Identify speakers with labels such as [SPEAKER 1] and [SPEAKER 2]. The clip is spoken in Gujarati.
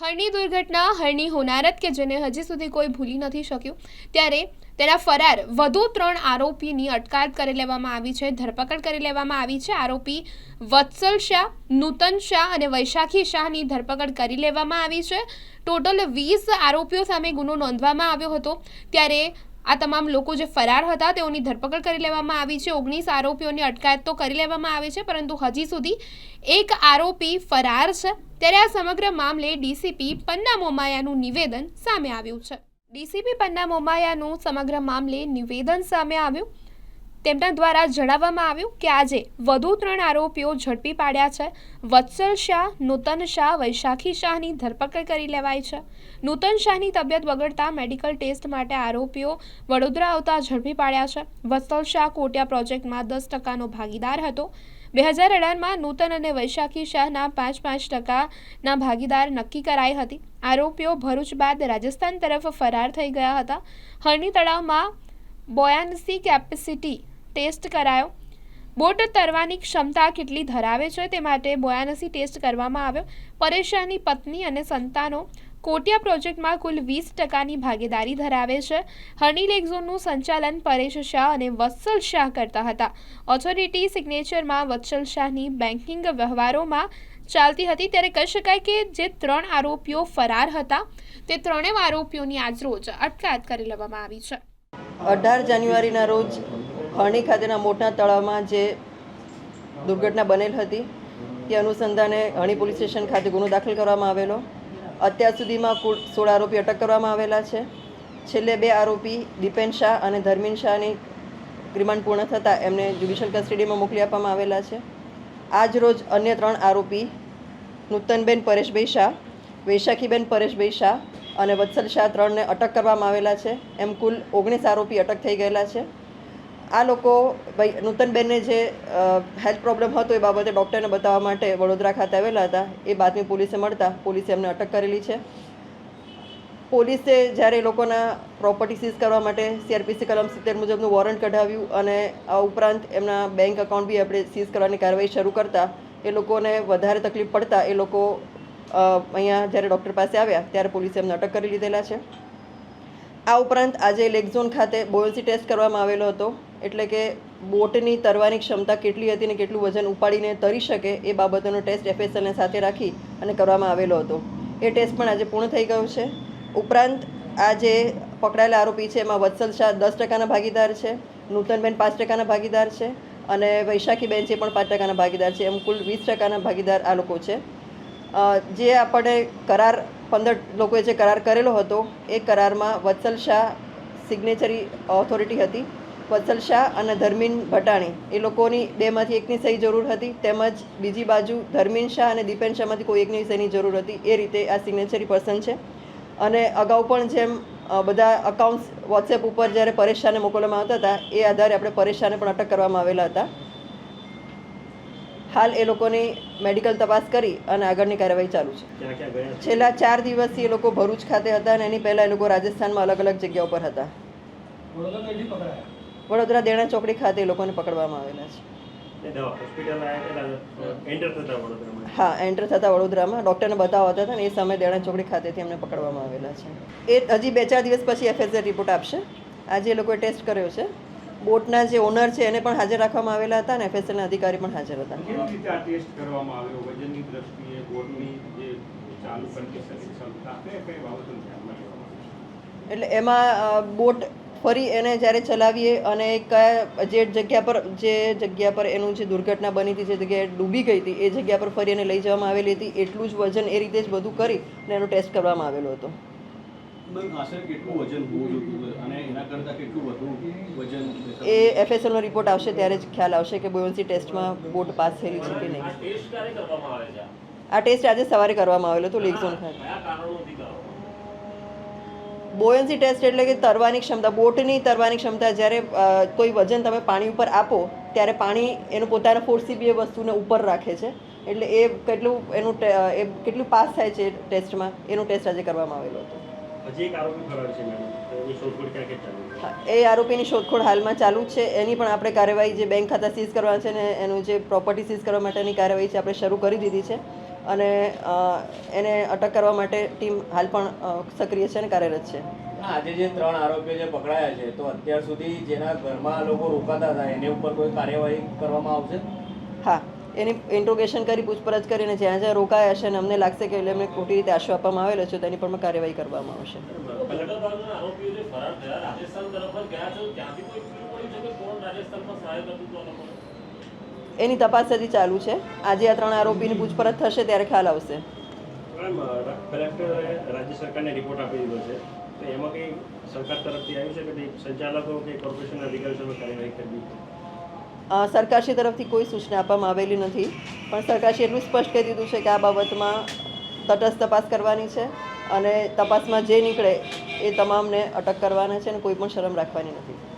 [SPEAKER 1] હરની દુર્ઘટના હરની હોનારત કે જેને હજી સુધી કોઈ ભૂલી નથી શક્યું, ત્યારે તેના ફરાર વધુ ત્રણ આરોપીની અટકાયત કરી લેવામાં આવી છે, ધરપકડ કરી લેવામાં આવી છે. આરોપી વત્સલ શાહ, નૂતન શાહ અને વૈશાખી શાહની ધરપકડ કરી લેવામાં આવી છે. ટોટલ વીસ આરોપીઓ સામે ગુનો નોંધવામાં આવ્યો હતો. ત્યારે આ તમામ લોકો જે ફરાર હતા, તેઓની ધરપકડ કરી લેવામાં આવી છે. ઓગણીસ આરોપીઓની અટકાયત તો કરી લેવામાં આવી છે, પરંતુ હજી સુધી એક આરોપી ફરાર છે. ત્યારે આ સમગ્ર મામલે ડીસીપી પન્ના મોમાયાનું નિવેદન સામે આવ્યું છે. ડીસીપી પન્ના મોમાયાનું સમગ્ર મામલે નિવેદન સામે આવ્યું. તેમના દ્વારા જણાવવામાં આવ્યું કે આજે વધુ ત્રણ આરોપીઓ ઝડપી પાડ્યા છે. વત્સલ શાહ, નૂતન શાહ, વૈશાખી શાહની ધરપકડ કરી લેવાઈ છે. નૂતન શાહની તબિયત બગડતા મેડિકલ ટેસ્ટ માટે આરોપીઓ વડોદરા આવતા ઝડપી પાડ્યા છે. વત્સલ શાહ કોટિયા પ્રોજેક્ટમાં દસ ટકાનો ભાગીદાર હતો. બે હજાર અઢારમાં નૂતન અને વૈશાખી શાહના પાંચ પાંચ ટકાના ભાગીદાર નક્કી કરાઈ હતી. આરોપીઓ ભરૂચ બાદ રાજસ્થાન તરફ ફરાર થઈ ગયા હતા. હરણી તળાવમાં બોયાનસી કેપેસિટી ટેસ્ટ કરાયો. બોટ તરવાની ક્ષમતા કેટલી ધરાવે છે તે માટે બોયાનસી ટેસ્ટ કરવામાં આવ્યો. પરેશ શાહની પત્ની અને સંતાનો. કોટિયા પ્રોજેક્ટમાં કુલ વીસ ટકાની ભાગીદારી ધરાવે છે. હની લેક ઝોનનું સંચાલન પરેશ શાહ અને વત્સલ શાહ કરતા હતા. ઓથોરિટી સિગ્નેચરમાં વત્સલ શાહની બેન્કિંગ વ્યવહારોમાં ચાલતી હતી. ત્યારે કહી શકાય કે જે ત્રણ આરોપીઓ ફરાર હતા, તે ત્રણેય આરોપીઓની આજરોજ અટકાયત કરી લેવામાં આવી છે.
[SPEAKER 2] અઢાર જાન્યુઆરીના રોજ હરણી ખાતેના મોટા તળાવમાં જે દુર્ઘટના બનેલ હતી, તે અનુસંધાને હરણી પોલીસ સ્ટેશન ખાતે ગુનો દાખલ કરવામાં આવેલો. અત્યાર સુધીમાં કુલ સોળ આરોપી અટક કરવામાં આવેલા છે. છેલ્લે બે આરોપી દીપેન શાહ અને ધર્મીન શાહની રિમાન્ડ પૂર્ણ થતાં એમને જ્યુડિશિયલ કસ્ટડીમાં મોકલી આપવામાં આવેલા છે. આજ રોજ અન્ય ત્રણ આરોપી નૂતનબેન પરેશભાઈ શાહ, વૈશાખીબેન પરેશભાઈ શાહ અને વત્સલ શાહ ત્રણને અટક કરવામાં આવેલા છે. એમ કુલ ઓગણીસ આરોપી અટક થઈ ગયેલા છે. આ લોકો, ભાઈ, નૂતનબેનને જે હેલ્થ પ્રોબ્લેમ હતો એ બાબતે ડૉક્ટરને બતાવવા માટે વડોદરા ખાતે આવેલા હતા. એ બાતમી પોલીસે મળતા. પોલીસે એમને અટક કરેલી છે. પોલીસે જ્યારે લોકોના પ્રોપર્ટી સીઝ કરવા માટે સીઆરપીસી કલમ સિત્તેર મુજબનું વોરંટ કઢાવ્યું અને આ ઉપરાંત એમના બેંક એકાઉન્ટ બી આપણે સીઝ કરવાની કાર્યવાહી શરૂ કરતા, એ લોકોને વધારે તકલીફ પડતા એ લોકો અહીંયા જ્યારે ડૉક્ટર પાસે આવ્યા, ત્યારે પોલીસે એમને અટક કરી લીધેલા છે. આ ઉપરાંત આજે લેકઝોન ખાતે બોયન્સી ટેસ્ટ કરવામાં આવેલો હતો. એટલે કે બોટની તરવાની ક્ષમતા કેટલી હતી ને કેટલું વજન ઉપાડીને તરી શકે એ બાબતોનો ટેસ્ટ એફએસએલને સાથે રાખી અને કરવામાં આવેલો હતો. એ ટેસ્ટ પણ આજે પૂર્ણ થઈ ગયો છે. ઉપરાંત આ જે પકડાયેલા આરોપી છે એમાં વત્સલ શાહ દસ ટકાના ભાગીદાર છે, નૂતનબેન પાંચ ટકાના ભાગીદાર છે અને વૈશાખીબેન છે પણ પાંચ ટકાના ભાગીદાર છે. એમ કુલ વીસ ટકાના ભાગીદાર આ લોકો છે. જે આપણે કરાર, પંદર લોકોએ જે કરાર કરેલો હતો, એ કરારમાં વત્સલ શાહ સિગ્નેચરી ઓથોરિટી હતી. વત્સલ શાહ અને ધર્મીન ભટાણી, એ લોકોની બેમાંથી એકની સહી જરૂર હતી, તેમજ બીજી બાજુ ધર્મીન શાહ અને દીપેન શાહમાંથી કોઈ એકની સહીની જરૂર હતી, એ રીતે આ સિગ્નેચરી પર્સન છે. અને અગાઉ પણ જેમ બધા અકાઉન્ટ્સ વોટ્સએપ ઉપર જ્યારે પરેશ શાહને મોકલવામાં આવતા હતા, એ આધારે આપણે પરેશ શાહને પણ અટક કરવામાં આવેલા હતા. હાલ એ લોકોની મેડિકલ તપાસ કરી અને આગળની કાર્યવાહી ચાલુ છે. છેલ્લા ચાર દિવસથી એ લોકો ભરૂચ ખાતે હતા અને એની પહેલાં એ લોકો રાજસ્થાનમાં અલગ અલગ જગ્યા ઉપર હતા. વડોદરા દેણા ચોકડી ખાતે એ લોકોને પકડવામાં આવેલા છે.
[SPEAKER 3] તે દવા હોસ્પિટલ આવ્યા પેલા એન્ટર થતા વડોદરામાં?
[SPEAKER 2] હા એન્ટર થતા વડોદરામાં. ડૉક્ટરને બતાવતા હતા ને એ સમયે દેણા ચોકડી ખાતેથી એમને પકડવામાં આવેલા છે. એ હજી બે ચાર દિવસ પછી એફએસએલ રિપોર્ટ આપશે. આજે એ લોકોએ ટેસ્ટ કર્યો છે. બોટના જે ઓનર છે એને પણ હાજર રાખવામાં આવેલા હતા અને એફએસએલના અધિકારી પણ હાજર હતા. એટલે એમાં બોટ ફરી એને જ્યારે ચલાવીએ અને કયા જે જગ્યા પર જે જગ્યા પર એનું જે દુર્ઘટના બની હતી જે જગ્યાએ ડૂબી ગઈ હતી એ જગ્યા પર ફરી એને લઈ જવામાં આવેલી હતી એટલું જ વજન એ રીતે જ બધું કરી અને એનો ટેસ્ટ કરવામાં આવેલો હતો. એ એફએસએલનો રિપોર્ટ આવશે ત્યારે જ ખ્યાલ આવશે કે બોયોન્સી ટેસ્ટમાં બોટ પાસ થયેલી છે કે નહીં.
[SPEAKER 3] ટેસ્ટ ક્યારે કરવામાં આવે છે?
[SPEAKER 2] આ ટેસ્ટ આજે સવારે કરવામાં આવેલો હતો લેક ઝોન ખાતે. બોયન્સી ટેસ્ટ એટલે કે તરવાની ક્ષમતા બોટની તરવાની ક્ષમતા જ્યારે કોઈ વજન તમે પાણી ઉપર આપો ત્યારે પાણી એનું પોતાના ફોર્સથી બી એ વસ્તુને ઉપર રાખે છે. એટલે એ કેટલું એનું એ કેટલું પાસ થાય છે ટેસ્ટમાં એનો ટેસ્ટ આજે કરવામાં આવેલો હતો.
[SPEAKER 3] હજી એક આરોપી ફરાર છે મેડમ એની શોધખોળ ક્યાં ક્યાં ચાલુ
[SPEAKER 2] હા, એ આરોપીની શોધખોળ હાલમાં ચાલુ છે. એની પણ આપણે કાર્યવાહી જે બેંક ખાતા સીઝ કરવા છે ને એનું જે પ્રોપર્ટી સીઝ કરવા માટેની કાર્યવાહી છે આપણે શરૂ કરી દીધી છે. અને એને અટક કરવા માટે ટીમ હાલ પણ સક્રિય છે અને કાર્યરત છે.
[SPEAKER 4] આજે જે ત્રણ આરોપીઓ જે પકડાયા છે તો અત્યાર સુધી જેના ઘરમાં લોકો રોકાતા હતા એની ઉપર કોઈ કાર્યવાહી કરવામાં આવશે?
[SPEAKER 2] હા. એની ઇન્ટ્રોગેશન કરી પૂછપરછ કરીને જ્યાં જ્યાં રોકાયા છે અને અમને લાગશે કે એમને ખોટી રીતે આશરો આપવામાં આવેલો છે તેની પણ કાર્યવાહી કરવામાં આવશે? એની તપાસ હજી ચાલુ છે. આજે આ ત્રણ આરોપીની પૂછપરછ થશે ત્યારે ખ્યાલ આવશે.
[SPEAKER 3] મેડમ અ, કલેક્ટરે રાજ્ય સરકારને રિપોર્ટ આપી દીધો છે. એમાં કંઈ સરકાર તરફથી આવ્યું છે કે સંચાલકો કે કોર્પોરેશનના અધિકારીઓ સામે કાર્યવાહી કરવી
[SPEAKER 2] સરકારશ્રી તરફથી કોઈ સૂચના આપવામાં આવેલી નથી. પણ સરકારશ્રી એટલું સ્પષ્ટ કહી દીધું છે કે આ બાબતમાં તટસ્થ તપાસ કરવાની છે અને તપાસમાં જે નીકળે એ તમામને અટક કરવાના છે અને કોઈ પણ શરમ રાખવાની નથી.